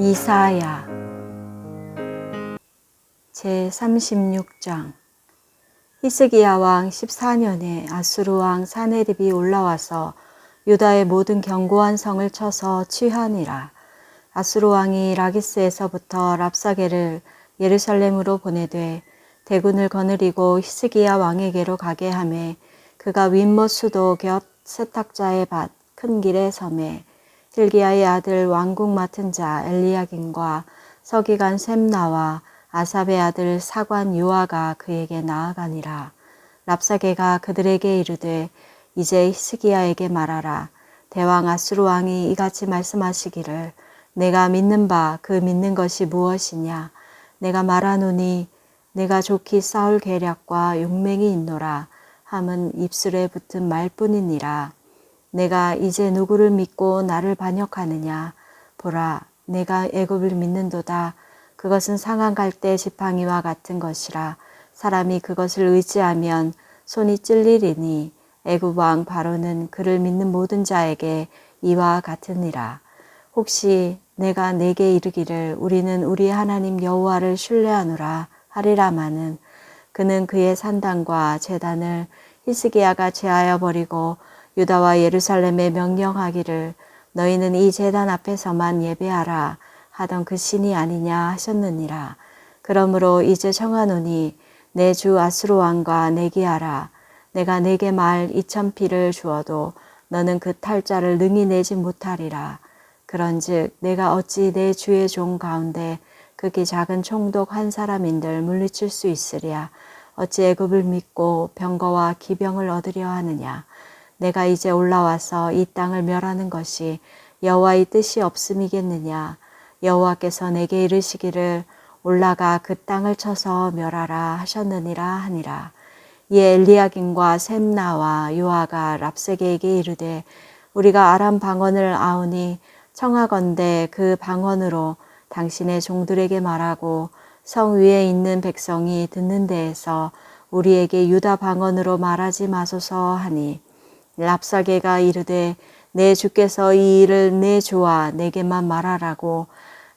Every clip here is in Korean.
이사야 제 36장 히스기야 왕 14년에 아수르 왕 사네립이 올라와서 유다의 모든 견고한 성을 쳐서 취하니라. 아수르 왕이 라기스에서부터 랍사게를 예루살렘으로 보내되 대군을 거느리고 히스기야 왕에게로 가게 하매 그가 윗못 수도 곁 세탁자의 밭 큰 길의 섬에 hil기야의 아들 왕국 맡은 자 엘리야긴과 서기관 셈나와 아삽의 아들 사관 유아가 그에게 나아가니라. 랍사게가 그들에게 이르되 이제 히스기야에게 말하라. 대왕 아수르 왕이 이같이 말씀하시기를 내가 믿는 바 그 믿는 것이 무엇이냐. 내가 말하노니 내가 좋기 싸울 계략과 용맹이 있노라. 함은 입술에 붙은 말뿐이니라. 내가 이제 누구를 믿고 나를 반역하느냐. 보라, 내가 애굽을 믿는도다. 그것은 상한 갈대 지팡이와 같은 것이라. 사람이 그것을 의지하면 손이 찔리리니 애굽 왕 바로는 그를 믿는 모든 자에게 이와 같으니라. 혹시 내가 내게 이르기를 우리는 우리 하나님 여호와를 신뢰하노라 하리라마는 그는 그의 산당과 재단을 히스기야가 제하여 버리고 유다와 예루살렘에 명령하기를 너희는 이 재단 앞에서만 예배하라 하던 그 신이 아니냐 하셨느니라. 그러므로 이제 청하노니 내 주 아수르 왕과 내게 하라. 내가 내게 말 이천 피를 주어도 너는 그 탈자를 능히 내지 못하리라. 그런즉 내가 어찌 내 주의 종 가운데 극히 작은 총독 한 사람인들 물리칠 수 있으랴. 어찌 애굽을 믿고 병거와 기병을 얻으려 하느냐. 내가 이제 올라와서 이 땅을 멸하는 것이 여호와의 뜻이 없음이겠느냐. 여호와께서 내게 이르시기를 올라가 그 땅을 쳐서 멸하라 하셨느니라 하니라. 이에 엘리야긴과 셈나와 요아가 랍세게에게 이르되 우리가 아람 방언을 아우니 청하건대 그 방언으로 당신의 종들에게 말하고 성 위에 있는 백성이 듣는 데에서 우리에게 유다 방언으로 말하지 마소서 하니 랍사게가 이르되 내 주께서 이 일을 내 주와 내게만 말하라고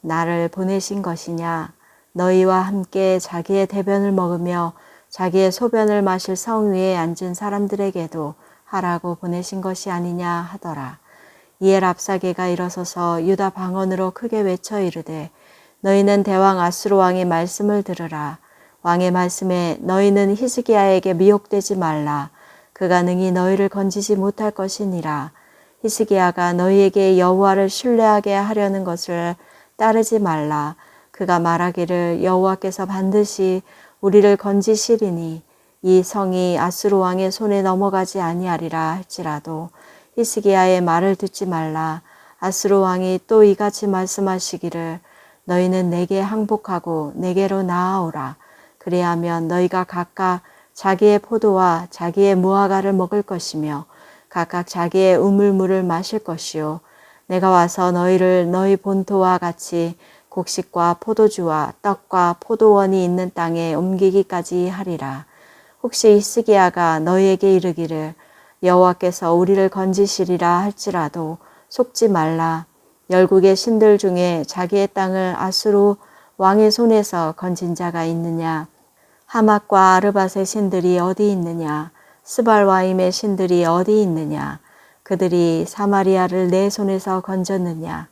나를 보내신 것이냐 너희와 함께 자기의 대변을 먹으며 자기의 소변을 마실 성 위에 앉은 사람들에게도 하라고 보내신 것이 아니냐 하더라. 이에 랍사게가 일어서서 유다 방언으로 크게 외쳐 이르되 너희는 대왕 아수르 왕의 말씀을 들으라. 왕의 말씀에 너희는 히스기야에게 미혹되지 말라. 그가 능히 너희를 건지지 못할 것이니라. 히스기야가 너희에게 여호와를 신뢰하게 하려는 것을 따르지 말라. 그가 말하기를 여호와께서 반드시 우리를 건지시리니 이 성이 아수르 왕의 손에 넘어가지 아니하리라 할지라도 히스기야의 말을 듣지 말라. 아수르 왕이 또 이같이 말씀하시기를 너희는 내게 항복하고 내게로 나아오라. 그리하면 너희가 각각 자기의 포도와 자기의 무화과를 먹을 것이며 각각 자기의 우물물을 마실 것이요. 내가 와서 너희를 너희 본토와 같이 곡식과 포도주와 떡과 포도원이 있는 땅에 옮기기까지 하리라. 혹시 이스기야가 너희에게 이르기를 여호와께서 우리를 건지시리라 할지라도 속지 말라. 열국의 신들 중에 자기의 땅을 아수로 왕의 손에서 건진 자가 있느냐? 하맛과 아르밧의 신들이 어디 있느냐? 스발와임의 신들이 어디 있느냐? 그들이 사마리아를 내 손에서 건졌느냐?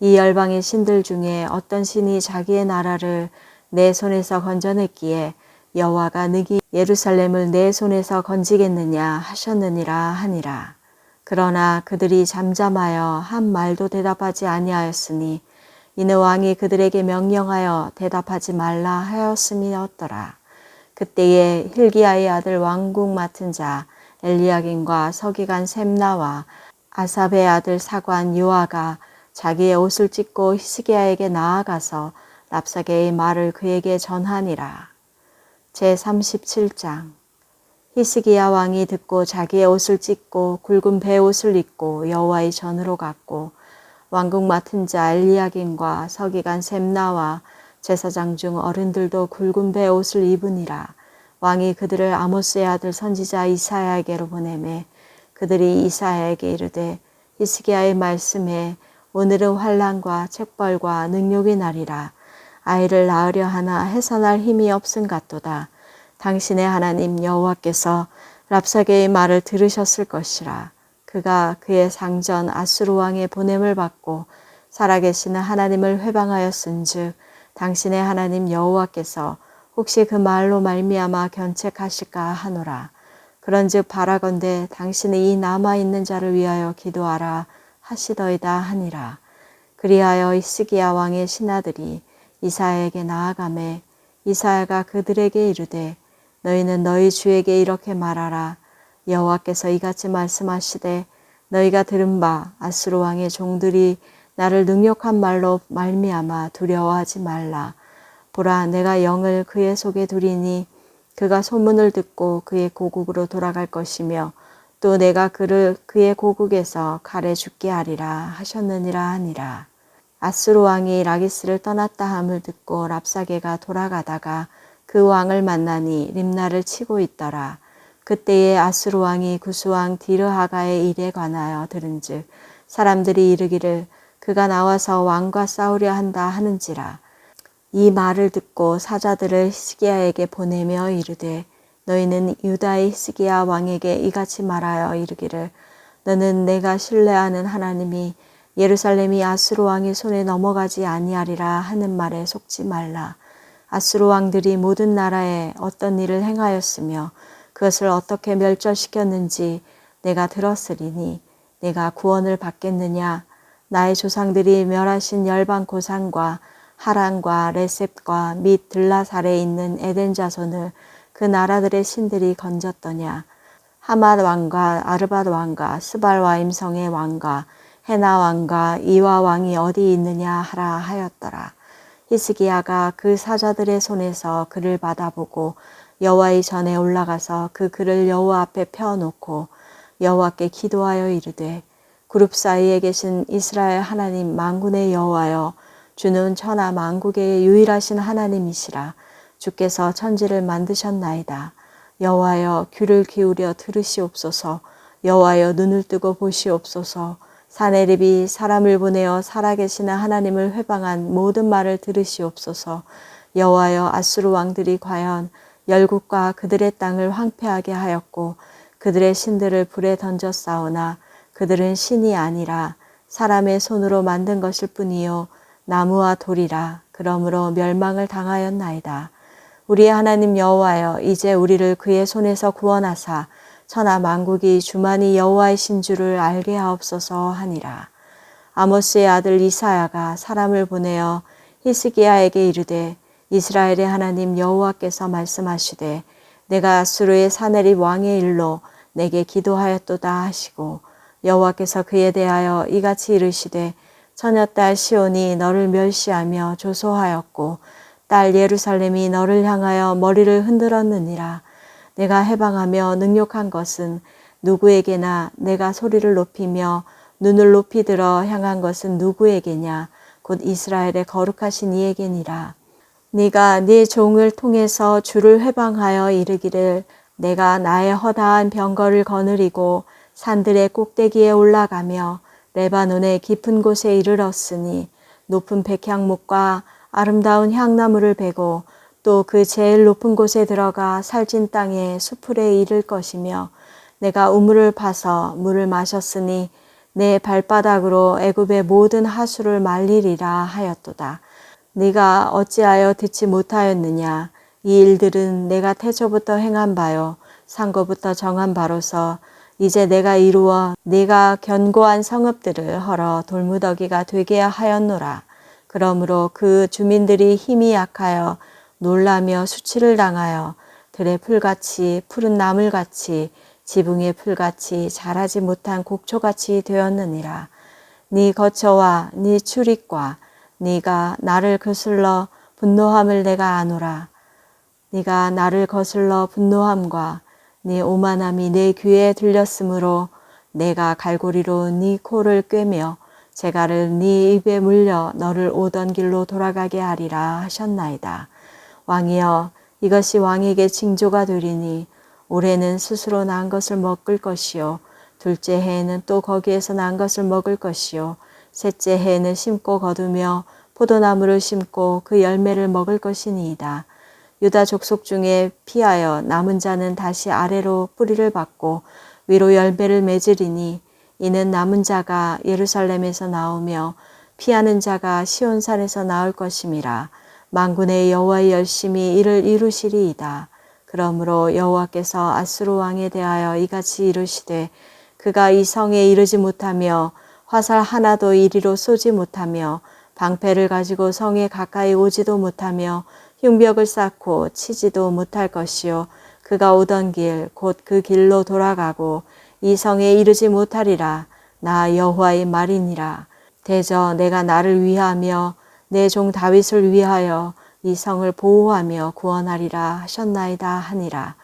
이 열방의 신들 중에 어떤 신이 자기의 나라를 내 손에서 건져냈기에 여호와가 능히 예루살렘을 내 손에서 건지겠느냐 하셨느니라 하니라. 그러나 그들이 잠잠하여 한 말도 대답하지 아니하였으니 이는 왕이 그들에게 명령하여 대답하지 말라 하였음이었더라. 그때에 힐기야의 아들 왕국 맡은 자 엘리야긴과 서기관 셈나와 아삽의 아들 사관 요아가 자기의 옷을 찢고 히스기야에게 나아가서 랍사게의 말을 그에게 전하니라. 제 37장 히스기야 왕이 듣고 자기의 옷을 찢고 굵은 배옷을 입고 여호와의 전으로 갔고 왕국 맡은 자 엘리야긴과 서기관 셈나와 제사장 중 어른들도 굵은 배 옷을 입으니라. 왕이 그들을 아모스의 아들 선지자 이사야에게로 보내매 그들이 이사야에게 이르되 히스기야의 말씀에 오늘은 환란과 책벌과 능욕이 날이라 아이를 낳으려 하나 해산할 힘이 없음 같도다. 당신의 하나님 여호와께서 랍사게의 말을 들으셨을 것이라. 그가 그의 상전 아수르 왕의 보냄을 받고 살아계시는 하나님을 회방하였은즉 당신의 하나님 여호와께서 혹시 그 말로 말미암아 견책하실까 하노라. 그런즉 바라건대 당신이 이 남아 있는 자를 위하여 기도하라 하시더이다 하니라. 그리하여 이스기야 왕의 신하들이 이사야에게 나아가매 이사야가 그들에게 이르되 너희는 너희 주에게 이렇게 말하라 여호와께서 이같이 말씀하시되 너희가 들은 바 아수르 왕의 종들이 나를 능욕한 말로 말미암아 두려워하지 말라 보라 내가 영을 그의 속에 두리니 그가 소문을 듣고 그의 고국으로 돌아갈 것이며 또 내가 그를 그의 고국에서 칼에 죽게 하리라 하셨느니라 하니라 아수르 왕이 라기스를 떠났다 함을 듣고 랍사게가 돌아가다가 그 왕을 만나니 림나를 치고 있더라. 그때에 아수르 왕이 구수왕 디르하가의 일에 관하여 들은즉 사람들이 이르기를 그가 나와서 왕과 싸우려 한다 하는지라. 이 말을 듣고 사자들을 히스기야에게 보내며 이르되 너희는 유다의 히스기야 왕에게 이같이 말하여 이르기를 너는 내가 신뢰하는 하나님이 예루살렘이 아수르 왕의 손에 넘어가지 아니하리라 하는 말에 속지 말라. 아수르 왕들이 모든 나라에 어떤 일을 행하였으며 그것을 어떻게 멸절시켰는지 내가 들었으리니 내가 구원을 받겠느냐 나의 조상들이 멸하신 열방 고산과 하란과 레셉과 및 들라살에 있는 에덴 자손을 그 나라들의 신들이 건졌더냐 하맛 왕과 아르밧 왕과 스발와 임성의 왕과 헤나 왕과 이와 왕이 어디 있느냐 하라 하였더라. 히스기야가 그 사자들의 손에서 그를 받아보고 여호와의 전에 올라가서 그 글을 여호와 앞에 펴놓고 여호와께 기도하여 이르되 그룹 사이에 계신 이스라엘 하나님 만군의 여호와여 주는 천하 만국의 유일하신 하나님이시라. 주께서 천지를 만드셨나이다. 여호와여 귀를 기울여 들으시옵소서. 여호와여 눈을 뜨고 보시옵소서. 사내립이 사람을 보내어 살아계시는 하나님을 회방한 모든 말을 들으시옵소서. 여호와여 아수르 왕들이 과연 열국과 그들의 땅을 황폐하게 하였고 그들의 신들을 불에 던져 싸우나 그들은 신이 아니라 사람의 손으로 만든 것일 뿐이요 나무와 돌이라 그러므로 멸망을 당하였나이다. 우리의 하나님 여호와여 이제 우리를 그의 손에서 구원하사 천하 만국이 주만이 여호와이신 줄을 알게 하옵소서 하니라. 아모스의 아들 이사야가 사람을 보내어 히스기야에게 이르되 이스라엘의 하나님 여호와께서 말씀하시되 내가 수르의 사내립 왕의 일로 내게 기도하였도다 하시고 여호와께서 그에 대하여 이같이 이르시되 처녀딸 시온이 너를 멸시하며 조소하였고 딸 예루살렘이 너를 향하여 머리를 흔들었느니라. 내가 해방하며 능욕한 것은 누구에게나 내가 소리를 높이며 눈을 높이 들어 향한 것은 누구에게냐? 곧 이스라엘의 거룩하신 이에게니라. 네가 네 종을 통해서 주를 회방하여 이르기를 내가 나의 허다한 병거를 거느리고 산들의 꼭대기에 올라가며 레바논의 깊은 곳에 이르렀으니 높은 백향목과 아름다운 향나무를 베고 또 그 제일 높은 곳에 들어가 살찐 땅에 수풀에 이를 것이며 내가 우물을 파서 물을 마셨으니 내 발바닥으로 애굽의 모든 하수를 말리리라 하였도다. 네가 어찌하여 듣지 못하였느냐? 이 일들은 내가 태초부터 행한 바요 상고부터 정한 바로서 이제 내가 이루어 네가 견고한 성읍들을 헐어 돌무더기가 되게 하였노라. 그러므로 그 주민들이 힘이 약하여 놀라며 수치를 당하여 들의 풀같이 푸른 나물같이 지붕의 풀같이 자라지 못한 곡초같이 되었느니라. 네 거처와 네 출입과 네가 나를 거슬러 분노함을 내가 아노라. 네가 나를 거슬러 분노함과 네 오만함이 내 귀에 들렸으므로 내가 갈고리로 네 코를 꿰며 제가를 네 입에 물려 너를 오던 길로 돌아가게 하리라 하셨나이다. 왕이여 이것이 왕에게 징조가 되리니 올해는 스스로 난 것을 먹을 것이요 둘째 해에는 또 거기에서 난 것을 먹을 것이요 셋째 해에는 심고 거두며 포도나무를 심고 그 열매를 먹을 것이니이다. 유다 족속 중에 피하여 남은 자는 다시 아래로 뿌리를 받고 위로 열매를 맺으리니 이는 남은 자가 예루살렘에서 나오며 피하는 자가 시온산에서 나올 것임이라 만군의 여호와의 열심히 이를 이루시리이다. 그러므로 여호와께서 아수르 왕에 대하여 이같이 이르시되 그가 이 성에 이르지 못하며 화살 하나도 이리로 쏘지 못하며 방패를 가지고 성에 가까이 오지도 못하며 흉벽을 쌓고 치지도 못할 것이요. 그가 오던 길 곧 그 길로 돌아가고 이 성에 이르지 못하리라. 나 여호와의 말이니라. 대저 내가 나를 위하며 내 종 다윗을 위하여 이 성을 보호하며 구원하리라 하셨나이다 하니라.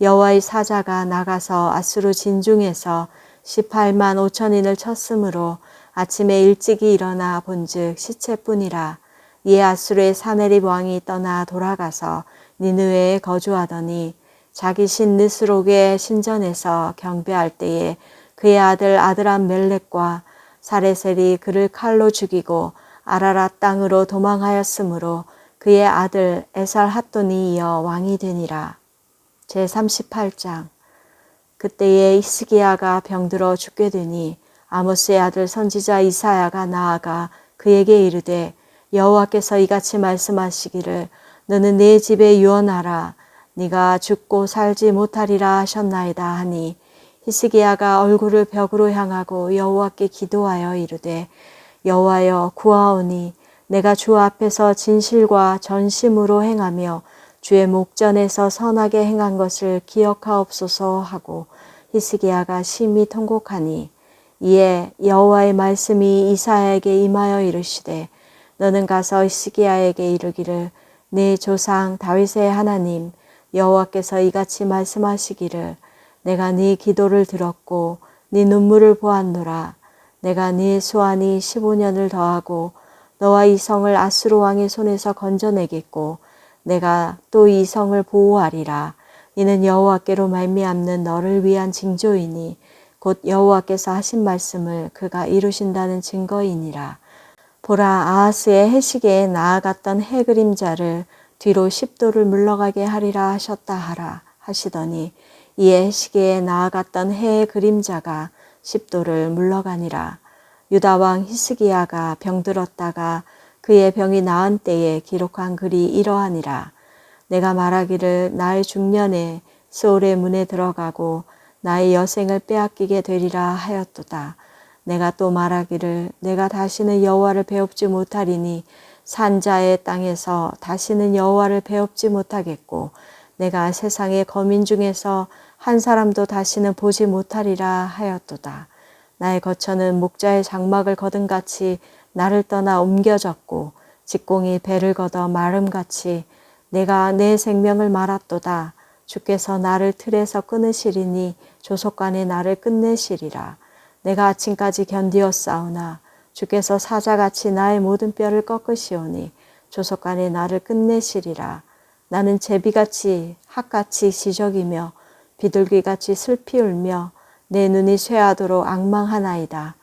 여호와의 사자가 나가서 아수르 진중에서 18만 5천인을 쳤으므로 아침에 일찍이 일어나 본즉 시체뿐이라 이에 아수르의 사네립 왕이 떠나 돌아가서 니느웨에 거주하더니 자기 신 느스록의 신전에서 경배할 때에 그의 아들 아드람 멜렉과 사레셀이 그를 칼로 죽이고 아라랏 땅으로 도망하였으므로 그의 아들 에살 핫돈이 이어 왕이 되니라. 제 38장 그때에 히스기야가 병들어 죽게 되니 아모스의 아들 선지자 이사야가 나아가 그에게 이르되 여호와께서 이같이 말씀하시기를 너는 내 집에 유언하라. 네가 죽고 살지 못하리라 하셨나이다 하니 히스기야가 얼굴을 벽으로 향하고 여호와께 기도하여 이르되 여호와여 구하오니 내가 주 앞에서 진실과 전심으로 행하며 주의 목전에서 선하게 행한 것을 기억하옵소서 하고 히스기야가 심히 통곡하니 이에 여호와의 말씀이 이사야에게 임하여 이르시되 너는 가서 히스기야에게 이르기를 내 조상 다윗의 하나님 여호와께서 이같이 말씀하시기를 내가 네 기도를 들었고 네 눈물을 보았노라. 내가 네 수완이 15년을 더하고 너와 이 성을 아수르 왕의 손에서 건져내겠고 내가 또 이 성을 보호하리라. 이는 여호와께로 말미암는 너를 위한 징조이니 곧 여호와께서 하신 말씀을 그가 이루신다는 증거이니라 보라 아하스의 해시계에 나아갔던 해 그림자를 뒤로 십도를 물러가게 하리라 하셨다 하라 하시더니 이에 해시계에 나아갔던 해의 그림자가 십도를 물러가니라 유다 왕 히스기야가 병들었다가 그의 병이 나은 때에 기록한 글이 이러하니라 내가 말하기를 나의 중년에 소울의 문에 들어가고 나의 여생을 빼앗기게 되리라 하였도다. 내가 또 말하기를 내가 다시는 여호와를 배웁지 못하리니 산자의 땅에서 다시는 여호와를 배웁지 못하겠고 내가 세상의 거민 중에서 한 사람도 다시는 보지 못하리라 하였도다. 나의 거처는 목자의 장막을 거둔 같이 나를 떠나 옮겨졌고 직공이 배를 걷어 마름같이 내가 내 생명을 말았도다. 주께서 나를 틀에서 끊으시리니 조속간에 나를 끝내시리라. 내가 아침까지 견디었사오나 주께서 사자같이 나의 모든 뼈를 꺾으시오니 조속간에 나를 끝내시리라. 나는 제비같이 학같이 지적이며 비둘기같이 슬피 울며 내 눈이 쇠하도록 악망하나이다.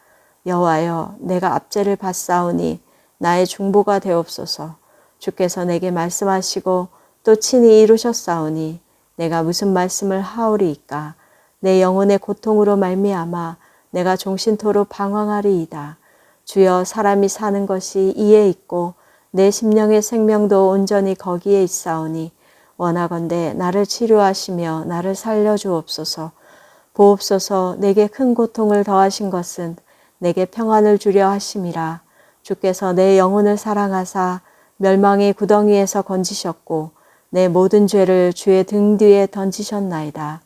여호와여 내가 압제를 받사오니 나의 중보가 되옵소서. 주께서 내게 말씀하시고 또 친히 이루셨사오니 내가 무슨 말씀을 하오리이까 내 영혼의 고통으로 말미암아 내가 종신토로 방황하리이다. 주여 사람이 사는 것이 이에 있고 내 심령의 생명도 온전히 거기에 있사오니 원하건대 나를 치료하시며 나를 살려 주옵소서. 보옵소서 내게 큰 고통을 더하신 것은 내게 평안을 주려 하심이라. 주께서 내 영혼을 사랑하사 멸망의 구덩이에서 건지셨고 내 모든 죄를 주의 등 뒤에 던지셨나이다.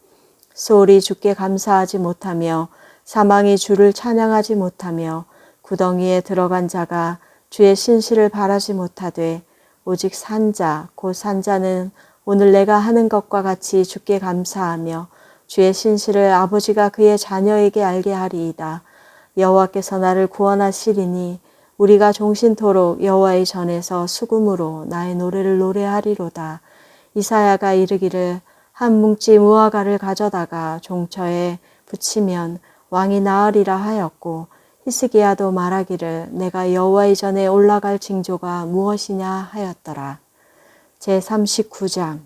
소홀히 주께 감사하지 못하며 사망이 주를 찬양하지 못하며 구덩이에 들어간 자가 주의 신실을 바라지 못하되 오직 산자 곧 산자는 오늘 내가 하는 것과 같이 주께 감사하며 주의 신실을 아버지가 그의 자녀에게 알게 하리이다. 여호와께서 나를 구원하시리니 우리가 종신토록 여호와의 전에서 수금으로 나의 노래를 노래하리로다. 이사야가 이르기를 한 뭉치 무화과를 가져다가 종처에 붙이면 왕이 나으리라 하였고 히스기야도 말하기를 내가 여호와의 전에 올라갈 징조가 무엇이냐 하였더라. 제 39장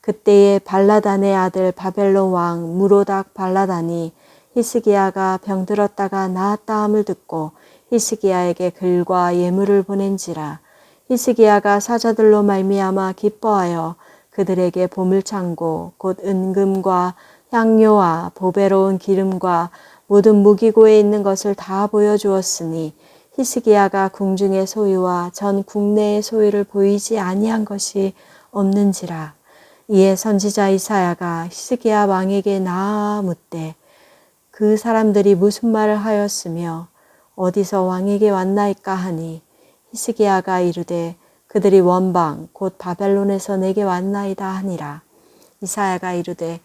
그때에 발라단의 아들 바벨론 왕 무로닥 발라단이 히스기야가 병들었다가 나았다함을 듣고 히스기야에게 글과 예물을 보낸지라 히스기야가 사자들로 말미암아 기뻐하여 그들에게 보물창고 곧 은금과 향료와 보배로운 기름과 모든 무기고에 있는 것을 다 보여주었으니 히스기야가 궁중의 소유와 전 국내의 소유를 보이지 아니한 것이 없는지라. 이에 선지자 이사야가 히스기야 왕에게 나아 묻되 그 사람들이 무슨 말을 하였으며 어디서 왕에게 왔나이까 하니 히스기야가 이르되 그들이 원방 곧 바벨론에서 내게 왔나이다 하니라. 이사야가 이르되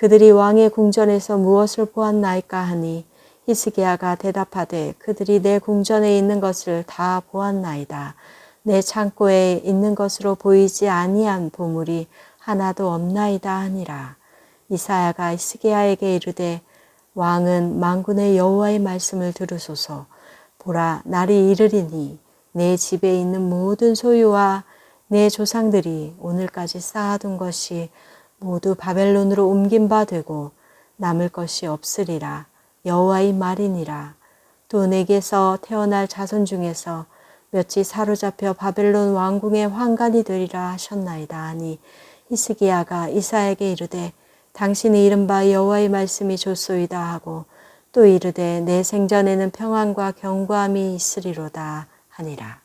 그들이 왕의 궁전에서 무엇을 보았나이까 하니 히스기야가 대답하되 그들이 내 궁전에 있는 것을 다 보았나이다. 내 창고에 있는 것으로 보이지 아니한 보물이 하나도 없나이다 하니라. 이사야가 히스기야에게 이르되 왕은 만군의 여호와의 말씀을 들으소서. 보라 날이 이르리니 내 집에 있는 모든 소유와 내 조상들이 오늘까지 쌓아둔 것이 모두 바벨론으로 옮긴 바 되고 남을 것이 없으리라 여호와의 말이니라 또 내게서 태어날 자손 중에서 몇이 사로잡혀 바벨론 왕궁의 환관이 되리라 하셨나이다 하니 히스기야가 이사에게 이르되 당신이 이른바 여호와의 말씀이 좋소이다 하고 또 이르되 내 생전에는 평안과 경고함이 있으리로다 하니라.